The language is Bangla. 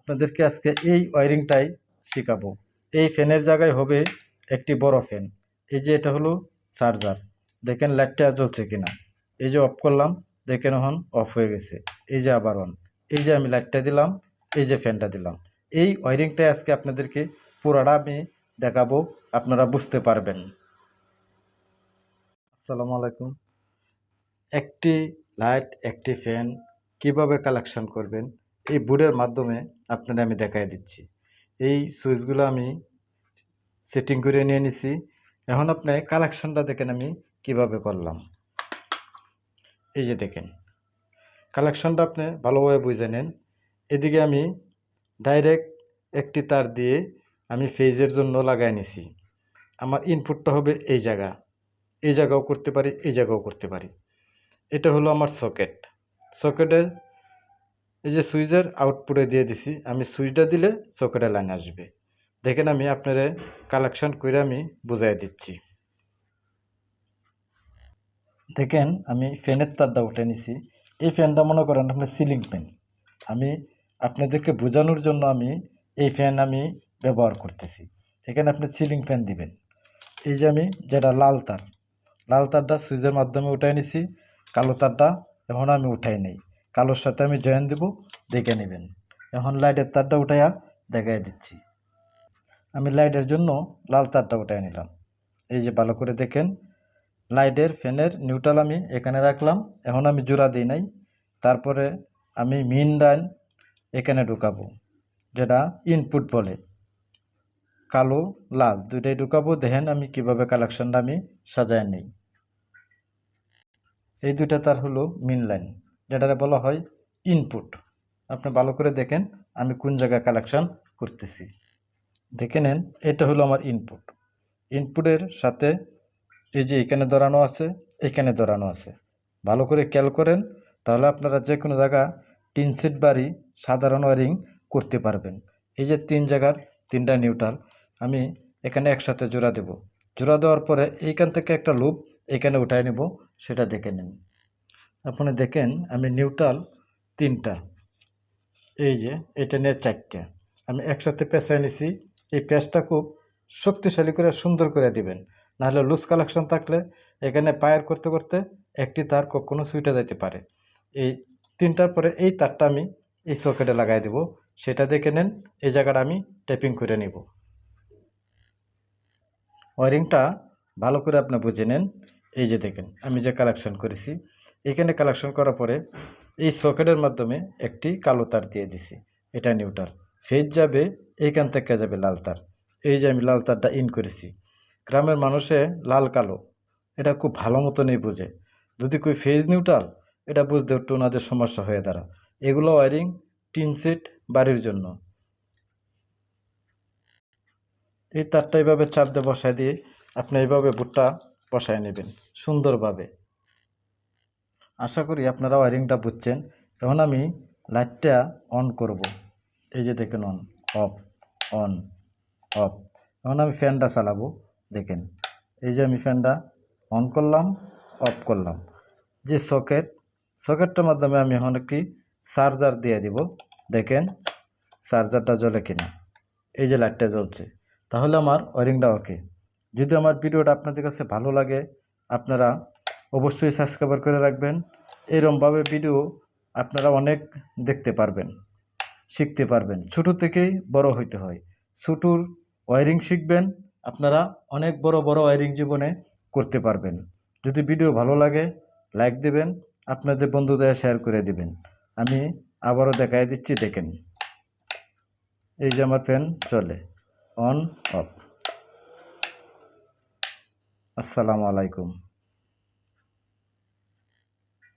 আপনাদেরকে আজকে এই ওয়ারিংটাই শেখাবো। এই ফ্যানের জায়গায় হবে একটি বড় ফ্যান। এই যে এটা হলো চার্জার। দেখেন লাইটটা জ্বলছে কিনা। এই যে অফ করলাম, দেখেন এখন অফ হয়ে গেছে। এই যে আবার অন। এই যে আমি লাইটটা দিলাম, এই যে ফ্যানটা দিলাম। এই ওয়ারিংটাই আজকে আপনাদেরকে পুরাটা আমি দেখাবো, আপনারা বুঝতে পারবেন। আসসালামু আলাইকুম। একটি লাইট, একটি ফ্যান কীভাবে কালেকশন করবেন? এই বোর্ডের মাধ্যমে আপনারা আমি দেখাই দিচ্ছি। এই সুইচগুলো আমি সেটিং করে নিয়ে নিছি। এখন আপনি কালেকশনটা দেখেন আমি কীভাবে করলাম। এই যে দেখেন কালেকশনটা আপনি ভালোভাবে বুঝে নেন। এদিকে আমি ডাইরেক্ট একটি তার দিয়ে আমি ফেজের জন্য লাগাই নিছি। আমার ইনপুটটা হবে এই জায়গা। এই জায়গাও করতে পারি, এই জায়গাও করতে পারি। এটা হলো আমার সকেট সকেটের এই যে সুইচের আউটপুটে দিয়ে দিছি, আমি সুইচটা দিলে সকেটে লাইন আসবে। দেখেন আমি আপনারে কালেকশন করে আমি বুঝাই দিচ্ছি। দেখেন আমি ফ্যানের তারটা উঠে নিছি। এই ফ্যানটা মনে করেন আপনার সিলিং ফ্যান আমি আপনাদেরকে বোঝানোর জন্য আমি এই ফ্যান আমি ব্যবহার করতেছি। এখানে আপনি সিলিং ফ্যান দিবেন। এই যে আমি যেটা লাল তার, লাল তারটা সুইচের মাধ্যমে উঠাই নিছি, কালো তারটা এখন আমি উঠাই নেই। কালোর সাথে আমি জয়েন দেব, দেখে নেবেন। এখন লাইটের তারটা উঠাইয়া দেখাই দিচ্ছি। আমি লাইটের জন্য লাল তারটা উঠাই নিলাম। এই যে ভালো করে দেখেন, লাইটের ফ্যানের নিউট্রাল আমি এখানে রাখলাম। এখন আমি জোড়া দিই নাই। তারপরে আমি মিন লাইন এখানে ঢুকাবো, যেটা ইনপুট বলে। কালো, লাল, দুইটাই ঢুকাবো। দেখেন আমি কীভাবে কালেকশানটা আমি সাজায় নিই। এই দুইটা তার হলো মিন লাইন যেটা বলা হয় ইনপুট আপনি ভালো করে দেখেন আমি কোন জায়গায় কালেকশান করতেছি। দেখে নেন, এটা হলো আমার ইনপুট ইনপুটের সাথে এই যে এখানে দৌড়ানো আছে, এখানে দৌড়ানো আছে। ভালো করে খেয়াল করেন, তাহলে আপনারা যে কোনো জায়গা তিন সিট বাড়ি সাধারণ ওয়ারিং করতে পারবেন। এই যে তিন জায়গার তিনটা নিউট্রাল আমি এখানে একসাথে জোড়া দেব। জোড়া দেওয়ার পরে এইখান থেকে একটা লুপ এখানে উঠায় নেব, সেটা দেখে নিন। আপনি দেখেন, আমি নিউট্রাল তিনটা। এই যে, এটা নিয়ে চারটে। আমি একসাথে পেঁচায় নিছি। এই পেঁচটা খুব শক্তিশালী করে সুন্দর করে দিবেন। নাহলে লুজ কালেকশন থাকলে এখানে পায়ের করতে করতে একটি তার কখনো সুইটে যেতে পারে। এই তিনটার পরে এই তারটা আমি এই সকেটে লাগাই দেব। সেটা দেখে নেন, এই জায়গাটা আমি টেপিং করে নিব। ওয়ারিংটা ভালো করে আপনি বুঝে নেন। এই যে দেখেন, আমি যে কালেকশন করেছি এখানে কালেকশন করার পরে এই সকেটের মাধ্যমে একটি কালো তার দিয়ে দিছি। এটা নিউট্রাল ফেজ যাবে, এইখান থেকে যাবে লাল তার। এই যে আমি লাল তারটা ইন করেছি। গ্রামের মানুষে লাল কালো, এটা খুব ভালো মতনই বোঝে। যদি কই ফেজ নিউট্রাল এটা বুঝতে একটু ওনাদের সমস্যা হয়ে দাঁড়া এগুলো ওয়ারিং টিন সেট, বাড়ির জন্য। এই তারটা এইভাবে চাপ দিয়ে বসায় দিয়ে আপনি এইভাবে বুটটা বসায় নেবেন। সুন্দরভাবে। আশা করি আপনারা ওয়ারিংটা বুঝছেন। এখন আমি লাইটটা অন করব। এই যে দেখেন অন, অফ অন, অফ। এখন আমি ফ্যানটা চালাবো, দেখেন। এই যে আমি ফ্যানটা অন করলাম, অফ করলাম। যে সকেট, সকেটটার মাধ্যমে আমি এখন একটি চার্জার দিয়ে দিব। দেখেন, চার্জারটা জ্বলে কিনা। এই যে লাইটটা জ্বলছে। তাহলে আমার ওয়ারিংটা ওকে। যদি আমার ভিডিওটা আপনাদের কাছে ভালো লাগে, আপনারা অবশ্যই সাবস্ক্রাইবার করে রাখবেন। এরমভাবে ভিডিও আপনারা অনেক দেখতে পারবেন, শিখতে পারবেন। ছোট থেকেই বড় হইতে হয়। ছোটোর ওয়ারিং শিখবেন, আপনারা অনেক বড় বড় ওয়ারিং জীবনে করতে পারবেন। যদি ভিডিও ভালো লাগে লাইক দেবেন, আপনাদের বন্ধুদের শেয়ার করে দিবেন। আমি আবারও দেখাই দিচ্ছি, দেখেন। এই যে আমার ফ্যান চলে। অন অফ আসসালামু আলাইকুম।